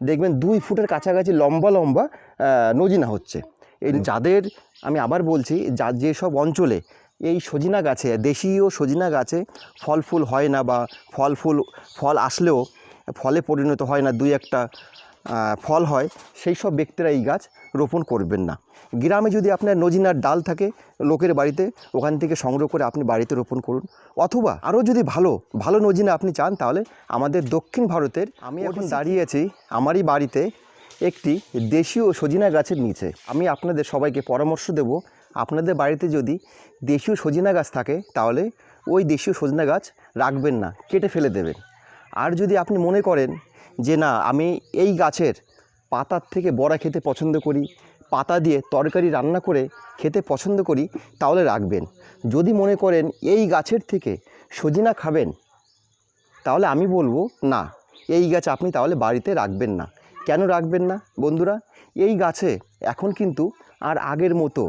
দেখবেন দুই ফুটের কাছাকাছি লম্বা লম্বা নজিনা হচ্ছে। এই যাদের আমি আবার বলছি যা যেসব অঞ্চলে এই সজিনা গাছে দেশীয় সজিনা গাছে ফল ফুল হয় না বা ফল ফুল ফল আসলেও ফলে পরিণত হয় না দুই একটা ফল হয় সেই সব ব্যক্তিরা এই গাছ রোপণ করবেন না। গ্রামে যদি আপনার নজিনার ডাল থাকে লোকের বাড়িতে ওখান থেকে সংগ্রহ করে আপনি বাড়িতে রোপণ করুন। অথবা আরও যদি ভালো ভালো নজিনা আপনি চান তাহলে আমাদের দক্ষিণ ভারতের আমি এখন দাঁড়িয়ে আছি আমারই বাড়িতে একটি দেশীয় সজিনা গাছের নিচে। আমি আপনাদের সবাইকে পরামর্শ দেব আপনাদের বাড়িতে যদি দেশীয় সজিনা গাছ থাকে তাহলে ওই দেশীয় সজিনা গাছ রাখবেন না কেটে ফেলে দেবেন। আর যদি আপনি মনে করেন যে না, আমি এই গাছের পাতার থেকে বড়া খেতে পছন্দ করি, পাতা দিয়ে তরকারি রান্না করে খেতে পছন্দ করি, তাহলে রাখবেন। যদি মনে করেন এই গাছের থেকে সজিনা খাবেন, তাহলে আমি বলব, না, এই গাছ আপনি তাহলে বাড়িতে রাখবেন না। কেন রাখবেন না, বন্ধুরা? এই গাছে এখন কিন্তু আর আগের মতো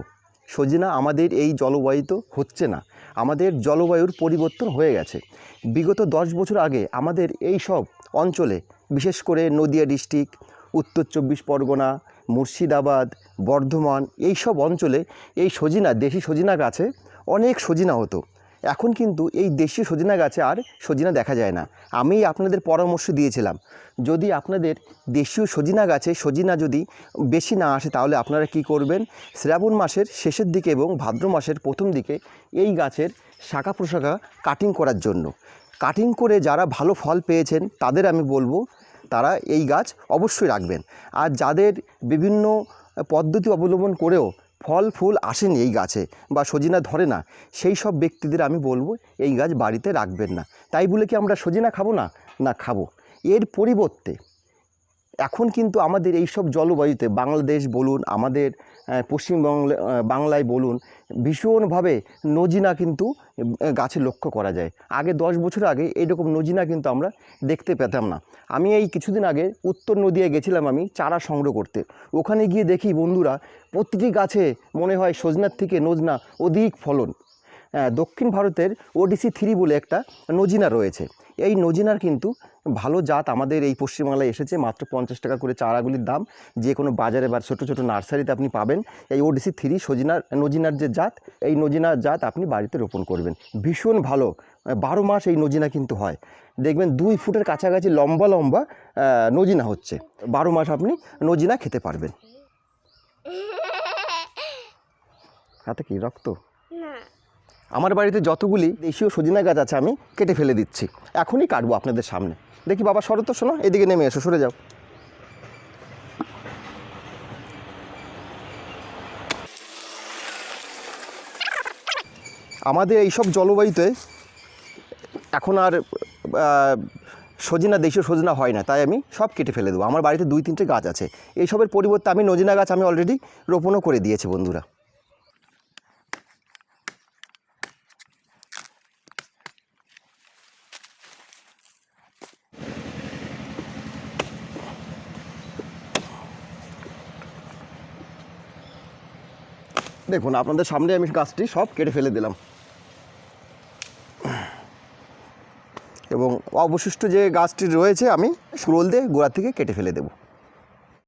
সজিনা আমাদের এই জলবায়ুতে হচ্ছে না। আমাদের জলবায়ুর পরিবর্তন হয়ে গেছে। বিগত দশ বছর আগে আমাদের এই সব অঞ্চলে, বিশেষ করে নদিয়া ডিস্ট্রিক্ট, উত্তর চব্বিশ পরগনা, মুর্শিদাবাদ, বর্ধমান, এই সব অঞ্চলে এই সজিনা, দেশি সজিনা গাছে অনেক সজিনা হতো। এখন কিন্তু এই দেশীয় সজিনা গাছে আর সজিনা দেখা যায় না। আমি আপনাদের পরামর্শ দিয়েছিলাম। যদি আপনাদের দেশীয় সজিনা গাছে সজিনা যদি বেশি না আসে, তাহলে আপনারা কি করবেন? শ্রাবণ মাসের শেষের দিকে এবং ভাদ্র মাসের প্রথম দিকে এই গাছের শাখা প্রশাখা কাটিং করার জন্য। কাটিং করে যারা ভালো ফল পেয়েছেন, তাদের আমি বলব, তারা এই গাছ অবশ্যই রাখবেন। আর যাদের বিভিন্ন পদ্ধতি অবলম্বন করেও ফল ফুল আসেনি এই গাছে বা সজিনা ধরে না, সেই সব ব্যক্তিদের আমি বলব এই গাছ বাড়িতে রাখবেন না। তাই বলে কি আমরা সজিনা খাব না? না, খাব। এর পরিবর্তে এখন কিন্তু আমাদের এই সব জলবায়ুতে বাংলাদেশ বলুন, আমাদের পশ্চিমবঙ্গে বাংলায় বলুন, ভীষণভাবে নজিনা কিন্তু গাছে লক্ষ্য করা যায়। আগে দশ বছর আগে এইরকম নজিনা কিন্তু আমরা দেখতে পেতাম না। আমি এই কিছুদিন আগে উত্তর নদিয়ায় গেছিলাম আমি চারা সংগ্রহ করতে। ওখানে গিয়ে দেখি বন্ধুরা, প্রতিটি গাছে মনে হয় সজনার থেকে নজনা অধিক ফলন। দক্ষিণ ভারতের ওডিসি থ্রি বলে একটা নজিনা রয়েছে। এই নজিনার কিন্তু ভালো জাত আমাদের এই পশ্চিমবাংলায় এসেছে, মাত্র পঞ্চাশ টাকা করে চারাগুলির দাম। যে কোনো বাজারে বা ছোটো ছোটো নার্সারিতে আপনি পাবেন এই ওডিসি থ্রি সজিনার, নজিনার যে জাত, এই নজিনার জাত আপনি বাড়িতে রোপণ করবেন। ভীষণ ভালো বারো মাস এই নজিনা কিন্তু হয়। দেখবেন দুই ফুটের কাছাকাছি লম্বা লম্বা নজিনা হচ্ছে। বারো মাস আপনি নজিনা খেতে পারবেন। হাতে কি, রক্ত? আমার বাড়িতে যতগুলি দেশীয় সজিনা গাছ আছে আমি কেটে ফেলে দিচ্ছি। এখনই কাটবো আপনাদের সামনে। দেখি বাবা, শরৎ তো শোনো, এদিকে নেমে এসো, সরে যাও। আমাদের এইসব জলবায়ুতে এখন আর সজিনা, দেশীয় সজিনা হয় না, তাই আমি সব কেটে ফেলে দেবো। আমার বাড়িতে দুই তিনটে গাছ আছে। এইসবের পরিবর্তে আমি নজিনা গাছ আমি অলরেডি রোপণও করে দিয়েছি বন্ধুরা। দেখুন, আপনাদের সামনে আমি গাছটি সব কেটে ফেলে দিলাম। এবং অবশিষ্ট যে গাছটি রয়েছে, আমি স্ক্রোল দিয়ে গোড়া থেকে কেটে ফেলে দেবো।